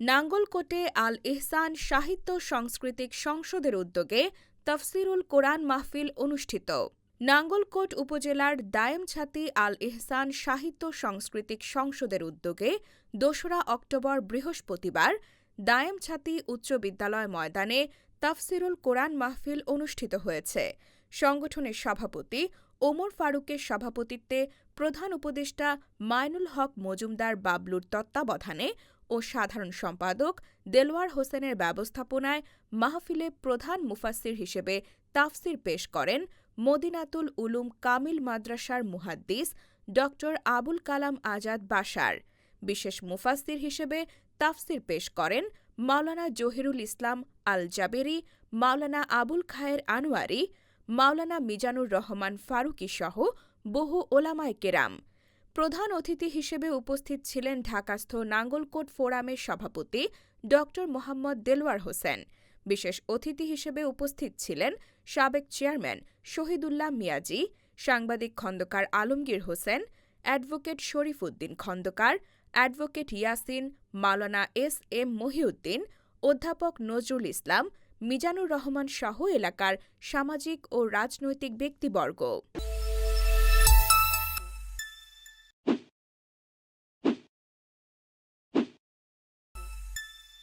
নাঙ্গলকোটে আল ইহসান সাহিত্য সাংস্কৃতিক সংসদের উদ্যোগে তফসিরুল কোরআন মাহফিল অনুষ্ঠিত। নাঙ্গলকোট উপজেলার দায়েমছাতি আল ইহসান সাহিত্য সাংস্কৃতিক সংসদের উদ্যোগে দোসরা অক্টোবর বৃহস্পতিবার দায়েমছাতি উচ্চ বিদ্যালয় ময়দানে তাফসিরুল কোরআন মাহফিল অনুষ্ঠিত হয়েছে। সংগঠনের সভাপতি ওমর ফারুকের সভাপতিত্বে প্রধান উপদেষ্টা মাইনুল হক মজুমদার বাবলুর তত্ত্বাবধানে ও সাধারণ সম্পাদক দেলোয়ার হোসেনের ব্যবস্থাপনায় মাহফিলে প্রধান মুফাসির হিসেবে তাফসির পেশ করেন মদিনাতুল উলুম কামিল মাদ্রাসার মুহাদ্দিস ড আবুল কালাম আজাদ বাশার। বিশেষ মুফাসির হিসেবে তাফসির পেশ করেন মাওলানা জহিরুল ইসলাম আল জাবেরি মাওলানা আবুল খায়ের আনোয়ারি, মাওলানা মিজানুর রহমান ফারুকী সহ বহু ওলামায় কেরাম। প্রধান অতিথি হিসেবে উপস্থিত ছিলেন ঢাকাস্থ নাঙ্গলকোট ফোরামের সভাপতি ড মোহাম্মদ দেলোয়ার হোসেন। বিশেষ অতিথি হিসেবে উপস্থিত ছিলেন সাবেক চেয়ারম্যান শহীদুল্লাহ মিয়াজি, সাংবাদিক খন্দকার আলমগীর হোসেন, অ্যাডভোকেট শরীফ উদ্দিন খন্দকার, অ্যাডভোকেট ইয়াসিন, মাওলানা এস এম মহিউদ্দিন, অধ্যাপক নজরুল ইসলাম, মিজানুর রহমান সহ এলাকার সামাজিক ও রাজনৈতিক ব্যক্তিবর্গ।